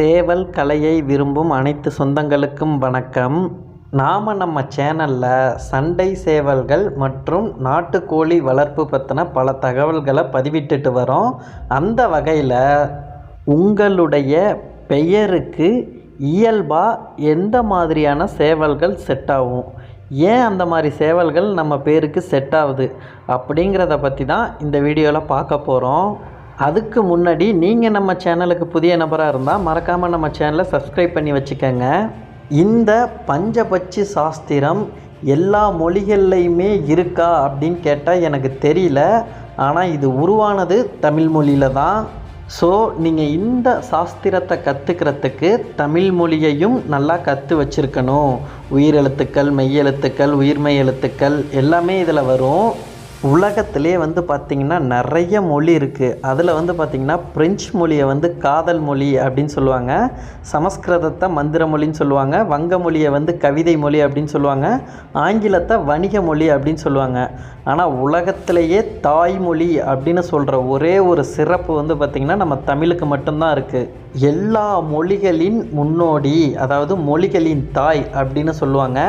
சேவல் கலையை விரும்பும் அனைத்து சொந்தங்களுக்கும் வணக்கம். நாம் நம்ம சேனலில் சண்டை சேவல்கள் மற்றும் நாட்டுக்கோழி வளர்ப்பு பற்றின பல தகவல்களை பதிவிட்டுட்டு வரோம். அந்த வகையில் உங்களுடைய பெயருக்கு இயல்பாக எந்த மாதிரியான சேவல்கள் செட் ஆகும்? ஏன் அந்த மாதிரி சேவல்கள் நம்ம பேருக்கு செட் ஆகுது? அப்படிங்கிறத பற்றி தான் இந்த வீடியோவில் பார்க்க போகிறோம் அதுக்கு முன்னாடி நீங்கள் நம்ம சேனலுக்கு புதிய நபராக இருந்தால் மறக்காமல் நம்ம சேனலை சப்ஸ்கிரைப் பண்ணி வச்சுக்கோங்க. இந்த பஞ்சபட்சி சாஸ்திரம் எல்லா மொழிகள்லையுமே இருக்கா அப்படின்னு கேட்டால் எனக்கு தெரியல. ஆனால் இது உருவானது தமிழ் மொழியில் தான். ஸோ நீங்கள் இந்த சாஸ்திரத்தை கற்றுக்கிறதுக்கு தமிழ் மொழியையும் நல்லா கற்று வச்சுருக்கணும். உயிரெழுத்துக்கள் மெய்யெழுத்துக்கள் உயிர்மெய் எழுத்துக்கள் எல்லாமே இதில் வரும். உலகத்திலே வந்து பார்த்திங்கன்னா நிறைய மொழி இருக்குது அதில் வந்து பார்த்திங்கன்னா பிரெஞ்சு மொழியை வந்து காதல் மொழி அப்படின்னு சொல்லுவாங்க. சமஸ்கிருதத்தை மந்திர மொழின்னு சொல்லுவாங்க. வங்க மொழியை வந்து கவிதை மொழி அப்படின்னு சொல்லுவாங்க. ஆங்கிலத்தை வணிக மொழி அப்படின்னு சொல்லுவாங்க. ஆனால் உலகத்திலேயே தாய்மொழி அப்படின்னு சொல்கிற ஒரே ஒரு சிறப்பு வந்து பார்த்திங்கன்னா நம்ம தமிழுக்கு மட்டும்தான் இருக்குது எல்லா மொழிகளின் முன்னோடி அதாவது மொழிகளின் தாய் அப்படின்னு சொல்லுவாங்க.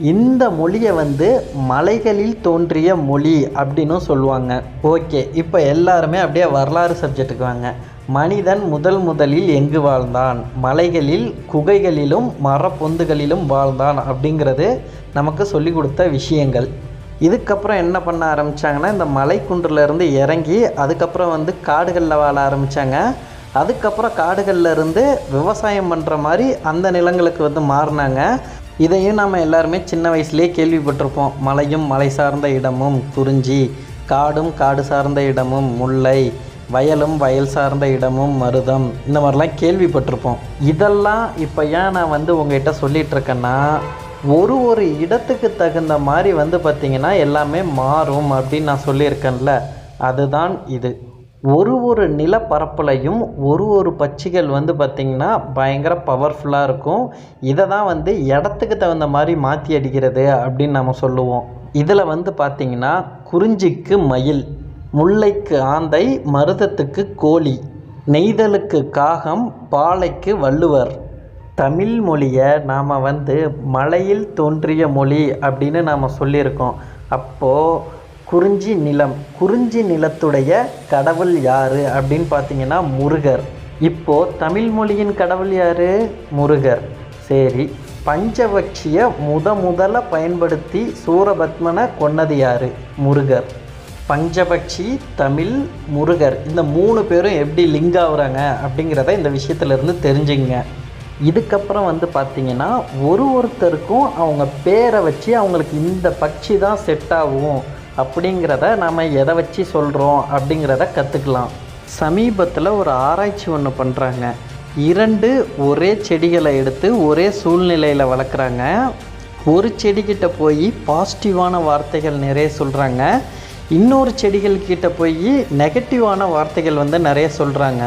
இந்த மொழியை வந்து மலைகளில் தோன்றிய மொழி அப்படின்னும் சொல்லுவாங்க. ஓகே இப்போ எல்லாருமே அப்படியே வரலாறு சப்ஜெக்ட்டுக்கு வாங்க. மனிதன் முதல் முதலில் எங்கு வாழ்ந்தான்? மலைகளில் குகைகளிலும் மரப்பொந்துகளிலும் வாழ்ந்தான் அப்படிங்கிறது நமக்கு சொல்லி கொடுத்த விஷயங்கள். இதுக்கப்புறம் என்ன பண்ண ஆரம்பித்தாங்கன்னா இந்த மலைக்குன்றுலேருந்து இறங்கி அதுக்கப்புறம் வந்து காடுகளில் வாழ ஆரம்பித்தாங்க அதுக்கப்புறம் காடுகளில் இருந்து விவசாயம் பண்ணுற மாதிரி அந்த நிலங்களுக்கு வந்து மாறினாங்க. இதையும் நாம் எல்லாருமே சின்ன வயசுலேயே கேள்விப்பட்டிருப்போம். மலையும் மலை சார்ந்த இடமும் குறிஞ்சி காடும் காடு சார்ந்த இடமும் முல்லை வயலும் வயல் சார்ந்த இடமும் மருதம் இந்த மாதிரிலாம் கேள்விப்பட்டிருப்போம். இதெல்லாம் இப்போ ஏன் நான் வந்து உங்ககிட்ட சொல்லிகிட்ருக்கேன்னா ஒரு ஒரு இடத்துக்கு தகுந்த மாதிரி வந்து பார்த்திங்கன்னா எல்லாமே மாறும் அப்படின்னு நான் சொல்லியிருக்கேன்ல. அதுதான் இது. ஒரு ஒரு நிலப்பரப்புலையும் ஒரு ஒரு பட்சிகள் வந்து பார்த்திங்கன்னா பயங்கர பவர்ஃபுல்லாக இருக்கும். இதை தான் வந்து இடத்துக்கு தகுந்த மாதிரி மாற்றி அடிக்கிறது அப்படின்னு நம்ம சொல்லுவோம். இதில் வந்து பார்த்திங்கன்னா குறிஞ்சிக்கு மயில் முல்லைக்கு ஆந்தை மருதத்துக்கு கோழி நெய்தலுக்கு காகம் பாலைக்கு வள்ளுவர். தமிழ் மொழியை நாம் வந்து மலையில் தோன்றிய மொழி அப்படின்னு நாம் சொல்லியிருக்கோம். அப்போது குறிஞ்சி நிலம். குறிஞ்சி நிலத்துடைய கடவுள் யார் அப்படின்னு பார்த்தீங்கன்னா முருகர். இப்போது தமிழ் மொழியின் கடவுள் யார்? முருகர். சரி பஞ்சபட்சியை முத முதல்ல பயன்படுத்தி சூரபத்மனை கொன்னது யார்? முருகர். பஞ்சபட்சி தமிழ் முருகர். இந்த மூணு பேரும் எப்படி லிங்க் ஆகுறாங்க அப்படிங்கிறத இந்த விஷயத்துலேருந்து தெரிஞ்சுங்க இதுக்கப்புறம் வந்து பார்த்திங்கன்னா ஒரு ஒருத்தருக்கும் அவங்க பேரை வச்சு அவங்களுக்கு இந்த பட்சி தான் செட் ஆகும். அப்படிங்கிறத நாம் எதை வச்சு சொல்கிறோம் அப்படிங்கிறத கற்றுக்கலாம் சமீபத்தில் ஒரு ஆராய்ச்சி ஒன்று பண்ணுறாங்க இரண்டு ஒரே செடிகளை எடுத்து ஒரே சூழ்நிலையில் வளர்க்குறாங்க. ஒரு செடிக்கிட்ட போய் பாசிட்டிவான வார்த்தைகள் நிறைய சொல்கிறாங்க இன்னொரு செடிகள் கிட்ட போய் நெகட்டிவான வார்த்தைகள் வந்து நிறைய சொல்கிறாங்க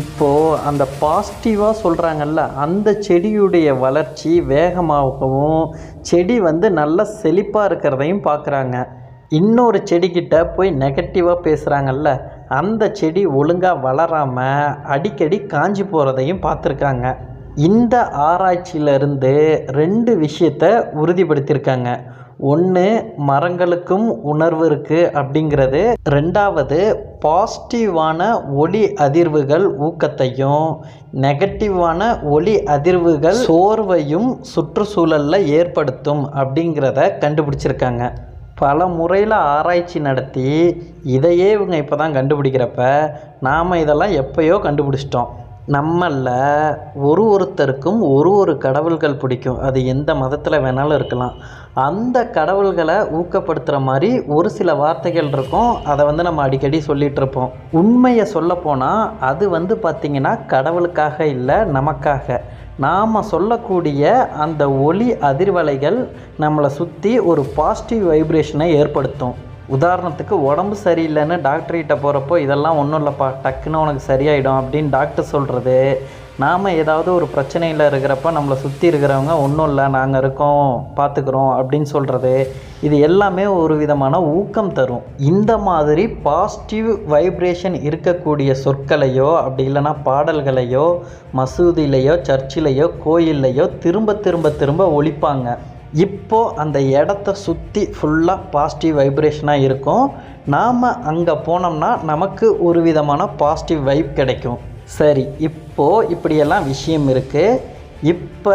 இப்போது அந்த பாசிட்டிவாக சொல்கிறாங்கல்ல அந்த செடியுடைய வளர்ச்சி வேகமாகவும் செடி வந்து நல்ல செழிப்பாக இருக்கிறதையும் பார்க்குறாங்க இன்னொரு செடிக்கிட்ட போய் நெகட்டிவாக பேசுகிறாங்கல்ல அந்த செடி ஒழுங்காக வளராமல் அடிக்கடி காஞ்சி போகிறதையும் பார்த்துருக்காங்க. இந்த ஆராய்ச்சியிலிருந்து ரெண்டு விஷயத்த உறுதிப்படுத்தியிருக்காங்க. ஒன்று மரங்களுக்கும் உணர்வு இருக்குது அப்படிங்கிறது. ரெண்டாவது பாசிட்டிவான ஒளி அதிர்வுகள் ஊக்கத்தையும் நெகட்டிவான ஒளி அதிர்வுகள் சோர்வையும் சுற்றுச்சூழலில் ஏற்படுத்தும் அப்படிங்கிறத கண்டுபிடிச்சிருக்காங்க. பல முறையில் ஆராய்ச்சி நடத்தி இதையே இவங்க இப்போ தான் கண்டுபிடிக்கிறப்ப நாம் இதெல்லாம் எப்போயோ கண்டுபிடிச்சிட்டோம். நம்மளில் ஒரு ஒருத்தருக்கும் ஒரு ஒரு கடவுள்கள் பிடிக்கும். அது எந்த மதத்தில் வேணாலும் இருக்கலாம். அந்த கடவுள்களை ஊக்கப்படுத்துகிற மாதிரி ஒரு சில வார்த்தைகள் இருக்கும். அதை வந்து நம்ம அடிக்கடி சொல்லிகிட்ருப்போம் உண்மையை சொல்லப்போனால் அது வந்து பார்த்திங்கன்னா கடவுளுக்காக இல்லை நமக்காக. நாம் சொல்லக்கூடிய அந்த ஒளி அதிர்வலைகள் நம்மளை சுற்றி ஒரு பாசிட்டிவ் வைப்ரேஷனை ஏற்படுத்தும். உதாரணத்துக்கு உடம்பு சரியில்லைன்னு டாக்டர்கிட்ட போகிறப்போ இதெல்லாம் ஒன்றும் இல்லைப்பா டக்குன்னு உனக்கு சரியாயிடும் அப்படின்னு டாக்டர் சொல்கிறது நாம் ஏதாவது ஒரு பிரச்சனையில் இருக்கிறப்ப நம்மளை சுற்றி இருக்கிறவங்க ஒன்றும் இல்லை நாங்கள் இருக்கோம் பார்த்துக்குறோம் அப்படின்னு சொல்கிறது இது எல்லாமே ஒரு விதமான ஊக்கம் தரும். இந்த மாதிரி பாசிட்டிவ் வைப்ரேஷன் இருக்கக்கூடிய சொற்களையோ அப்படி இல்லைனா பாடல்களையோ மசூதியிலையோ சர்ச்சிலையோ கோயில்லையோ திரும்ப திரும்ப திரும்ப ஒழிப்பாங்க. இப்போது அந்த இடத்த சுற்றி ஃபுல்லாக பாசிட்டிவ் வைப்ரேஷனாக இருக்கும். நாம் அங்கே போனோம்னா நமக்கு ஒரு விதமான பாசிட்டிவ் வைப் கிடைக்கும். சரி இப்போது இப்படியெல்லாம் விஷயம் இருக்குது இப்போ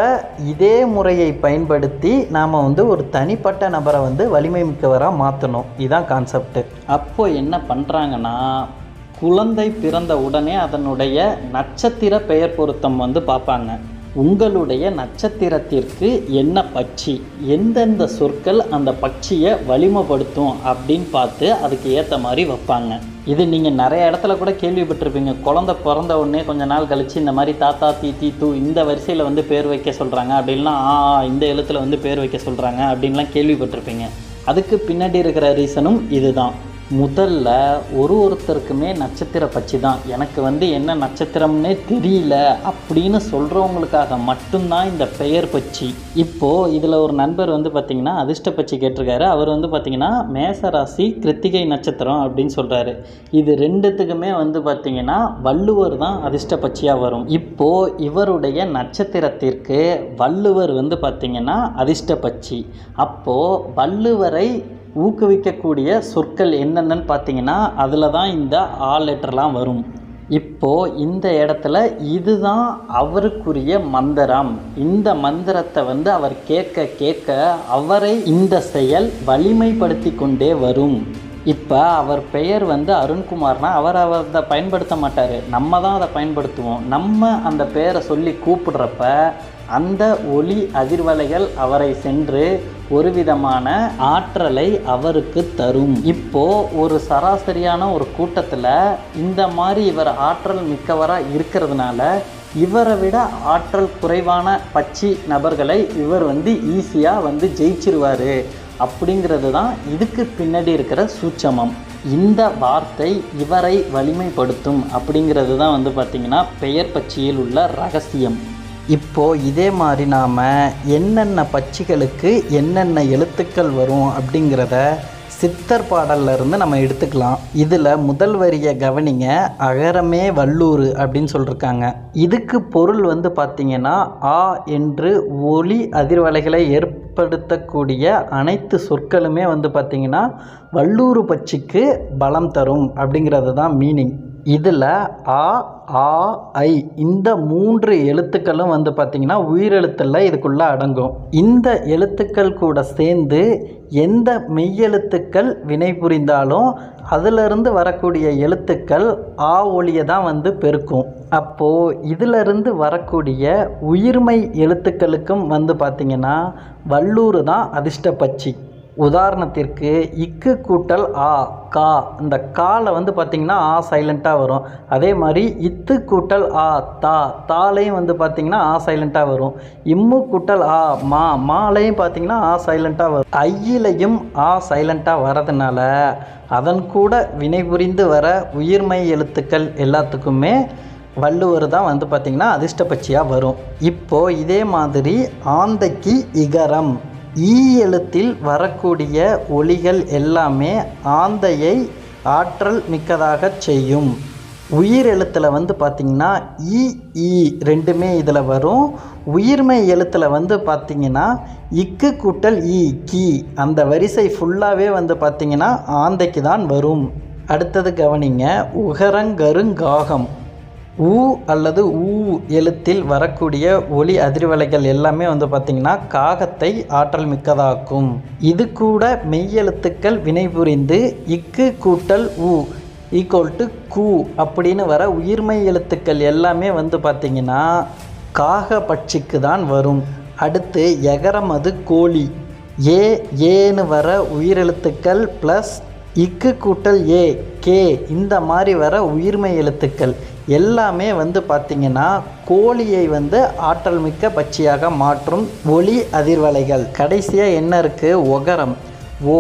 இதே முறையை பயன்படுத்தி நாம் வந்து ஒரு தனிப்பட்ட நபரை வந்து வலிமை மிக்கவராக மாற்றணும் இதுதான் கான்செப்ட்டு அப்போது என்ன பண்ணுறாங்கன்னா குழந்தை பிறந்த உடனே அதனுடைய நட்சத்திர பெயர் பொருத்தம் வந்து பார்ப்பாங்க. உங்களுடைய நட்சத்திரத்திற்கு என்ன பட்சி? எந்தெந்த சொற்கள் அந்த பட்சியை வலிமைப்படுத்தும் அப்படின்னு பார்த்து அதுக்கு ஏற்ற மாதிரி வைப்பாங்க. இது நீங்கள் நிறைய இடத்துல கூட கேள்விப்பட்டிருப்பீங்க. குழந்தை பிறந்த உடனே கொஞ்ச நாள் கழித்து இந்த மாதிரி தாத்தா தீ தீ தூ இந்த வரிசையில் வந்து பேர் வைக்க சொல்கிறாங்க அப்படின்லாம் ஆ, இந்த எழுத்தில் வந்து பேர் வைக்க சொல்கிறாங்க அப்படின்லாம் கேள்விப்பட்டிருப்பீங்க. அதுக்கு பின்னாடி இருக்கிற ரீசனும் இதுதான். முதல்ல ஒரு ஒருத்தருக்குமே நட்சத்திர பட்சி தான் எனக்கு வந்து என்ன நட்சத்திரம்னே தெரியல அப்படின்னு சொல்கிறவங்களுக்காக மட்டும்தான் இந்த பெயர் பட்சி இப்போது இதில் ஒரு நண்பர் வந்து பார்த்திங்கன்னா அதிர்ஷ்ட பச்சி கேட்டிருக்காரு. அவர் வந்து பார்த்திங்கன்னா மேசராசி கிருத்திகை நட்சத்திரம் அப்படின்னு சொல்கிறாரு இது ரெண்டுத்துக்குமே வந்து பார்த்திங்கன்னா வள்ளுவர் தான் அதிர்ஷ்ட பச்சியாக வரும். இப்போது இவருடைய நட்சத்திரத்திற்கு வள்ளுவர் வந்து பார்த்திங்கன்னா அதிர்ஷ்ட பச்சி. அப்போது வள்ளுவரை ஊக்குவிக்கக்கூடிய சொற்கள் என்னென்னு பார்த்தீங்கன்னா அதில் தான் இந்த ஆ லெட்டர்லாம் வரும். இப்போது இந்த இடத்துல இதுதான் அவருக்குரிய மந்திரம். இந்த மந்திரத்தை வந்து அவர் கேட்க கேட்க அவரை இந்த செயல் வலிமைப்படுத்தி கொண்டே வரும். இப்போ அவர் பெயர் வந்து அருண்குமார்னா அவர் அவர் அதை பயன்படுத்த மாட்டார். நம்ம தான் அதை பயன்படுத்துவோம். நம்ம அந்த பெயரை சொல்லி கூப்பிடுறப்ப அந்த ஒளி அதிர்வலைகள் அவரை சென்று ஒரு விதமான ஆற்றலை அவருக்கு தரும். இப்போ ஒரு சராசரியான ஒரு கூட்டத்தில் இந்த மாதிரி இவர் ஆற்றல் மிக்கவராக இருக்கிறதுனால இவரை விட ஆற்றல் குறைவான பச்சி நபர்களை இவர் வந்து ஈஸியாக வந்து ஜெயிச்சிருவார் அப்படிங்கிறது தான் இதுக்கு பின்னாடி இருக்கிற சூட்சமம். இந்த வார்த்தை இவரை வலிமைப்படுத்தும் அப்படிங்கிறது தான் வந்து பார்த்திங்கன்னா பெயர் பச்சியில் உள்ள ரகசியம். இப்போது இதே மாதிரி நாம் என்னென்ன பட்சிகளுக்கு என்னென்ன எழுத்துக்கள் வரும் அப்படிங்கிறத சித்தர் பாடல்ல இருந்து நம்ம எடுத்துக்கலாம். இதில் முதல் வரியை கவனிங்க அகரமே வல்லூர் அப்படின்னு சொல்லியிருக்காங்க இதுக்கு பொருள் வந்து பார்த்திங்கன்னா ஆ என்று ஒளி அதிர்வலைகளை ஏற்படுத்தக்கூடிய அனைத்து சொற்களுமே வந்து பார்த்திங்கன்னா வல்லூர் பட்சிக்கு பலம் தரும் அப்படிங்கிறது தான் மீனிங் இதில் ஆ ஆ ஐ இந்த மூன்று எழுத்துக்களும் வந்து பார்த்திங்கன்னா உயிரெழுத்தில் இதுக்குள்ளே அடங்கும். இந்த எழுத்துக்கள் கூட சேர்ந்து எந்த மெய்யெழுத்துக்கள் வினை புரிந்தாலும் அதிலிருந்து வரக்கூடிய எழுத்துக்கள் ஆ ஒளியை தான் வந்து பெருக்கும். அப்போது இதிலிருந்து வரக்கூடிய உயிர்மை எழுத்துக்களுக்கும் வந்து பார்த்திங்கன்னா வல்லூர் தான் அதிர்ஷ்ட பட்சி. உதாரணத்திற்கு இக்கு கூட்டல் ஆ கா. இந்த காலை வந்து பார்த்திங்கன்னா ஆ சைலண்ட்டாக வரும். அதே மாதிரி இத்து கூட்டல் ஆ தா. தாலையும் வந்து பார்த்திங்கன்னா ஆ சைலண்ட்டாக வரும். இம்மு கூட்டல் ஆ மா. மாலையும் பார்த்திங்கன்னா ஆ சைலண்ட்டாக வரும். ஐயிலையும் ஆ சைலண்ட்டாக வரதுனால அதன் கூட வினை புரிந்து வர உயிர்மை எழுத்துக்கள் எல்லாத்துக்குமே வள்ளுவர் தான் வந்து பார்த்திங்கன்னா அதிர்ஷ்டபட்சியாக வரும். இப்போது இதே மாதிரி ஆந்தைக்கு இகரம். ஈ எழுத்தில் வரக்கூடிய ஒலிகள் எல்லாமே ஆந்தையை ஆற்றல் மிக்கதாக செய்யும். உயிர் எழுத்தில் வந்து பார்த்திங்கன்னா இ ஈ ரெண்டுமே இதில் வரும். உயிர்மை எழுத்தில் வந்து பார்த்திங்கன்னா இக்கு கூட்டல் ஈ கி. அந்த வரிசை ஃபுல்லாகவே வந்து பார்த்திங்கன்னா ஆந்தைக்கு தான் வரும். அடுத்தது கவனிங்க உகரங்கருங்காகம். ஊ அல்லது ஊ எழுத்தில் வரக்கூடிய ஒளி அதிர்வலைகள் எல்லாமே வந்து பார்த்திங்கன்னா காகத்தை ஆற்றல் மிக்கதாக்கும். இது கூட மெய்யெழுத்துக்கள் வினைபுரிந்து இக்கு கூட்டல் ஊ ஈக்குவல் டு கூ அப்படின்னு வர உயிர்மை எழுத்துக்கள் எல்லாமே வந்து பார்த்திங்கன்னா காக பட்சிக்கு தான் வரும். அடுத்து எகரம் அது கோழி. ஏ ஏன்னு வர உயிரெழுத்துக்கள் ப்ளஸ் இக்கு கூட்டல் ஏ கே இந்த மாதிரி வர உயிர்மை எழுத்துக்கள் எல்லாமே வந்து பார்த்திங்கன்னா கோழியை வந்து ஆற்றல் மிக்க பட்சியாக மாற்றும் ஒளி அதிர்வலைகள். கடைசியாக என்ன இருக்குது ஒகரம். ஓ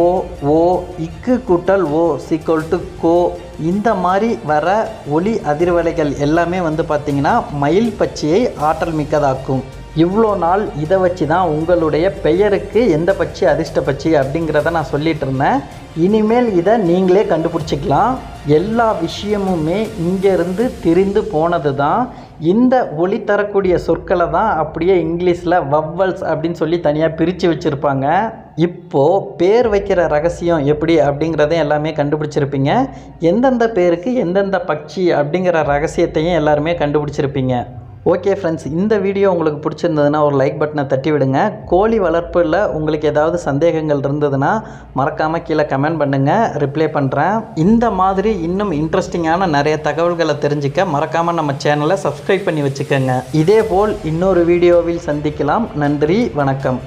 ஓ இக்கு கூட்டல் ஓ சீக்வல் டு கோ இந்த மாதிரி வர ஒளி அதிர்வலைகள் எல்லாமே வந்து பார்த்திங்கன்னா மயில் பச்சையை ஆற்றல் மிக்கதாக்கும். இவ்வளோ நாள் இதை வச்சு தான் உங்களுடைய பெயருக்கு எந்த பட்சி அதிர்ஷ்ட பட்சி அப்படிங்கிறத நான் சொல்லிட்டு இருந்தேன். இனிமேல் இதை நீங்களே கண்டுபிடிச்சிக்கலாம். எல்லா விஷயமுமே இங்கேருந்து திரிந்து போனது தான் இந்த ஒளி தரக்கூடிய சொற்களை தான் அப்படியே இங்கிலீஷில் வவ்வல்ஸ் அப்படின்னு சொல்லி தனியாக பிரித்து வச்சுருப்பாங்க. இப்போது பேர் வைக்கிற ரகசியம் எப்படி அப்படிங்கிறதையும் எல்லாமே கண்டுபிடிச்சிருப்பீங்க. எந்தெந்த பேருக்கு எந்தெந்த பட்சி அப்படிங்கிற ரகசியத்தையும் எல்லாருமே கண்டுபிடிச்சிருப்பீங்க. ஓகே ஃப்ரெண்ட்ஸ் இந்த வீடியோ உங்களுக்கு பிடிச்சிருந்ததுன்னா ஒரு லைக் பட்டனை தட்டி விடுங்க. கோழி வளர்ப்பில் உங்களுக்கு ஏதாவது சந்தேகங்கள் இருந்ததுன்னா மறக்காமல் கீழே கமெண்ட் பண்ணுங்கள் ரிப்ளை பண்ணுறேன் இந்த மாதிரி இன்னும் இன்ட்ரெஸ்டிங்கான நிறைய தகவல்களை தெரிஞ்சுக்க மறக்காமல் நம்ம சேனலை சப்ஸ்கிரைப் பண்ணி வச்சுக்கோங்க. இதே போல் இன்னொரு வீடியோவில் சந்திக்கலாம். நன்றி வணக்கம்.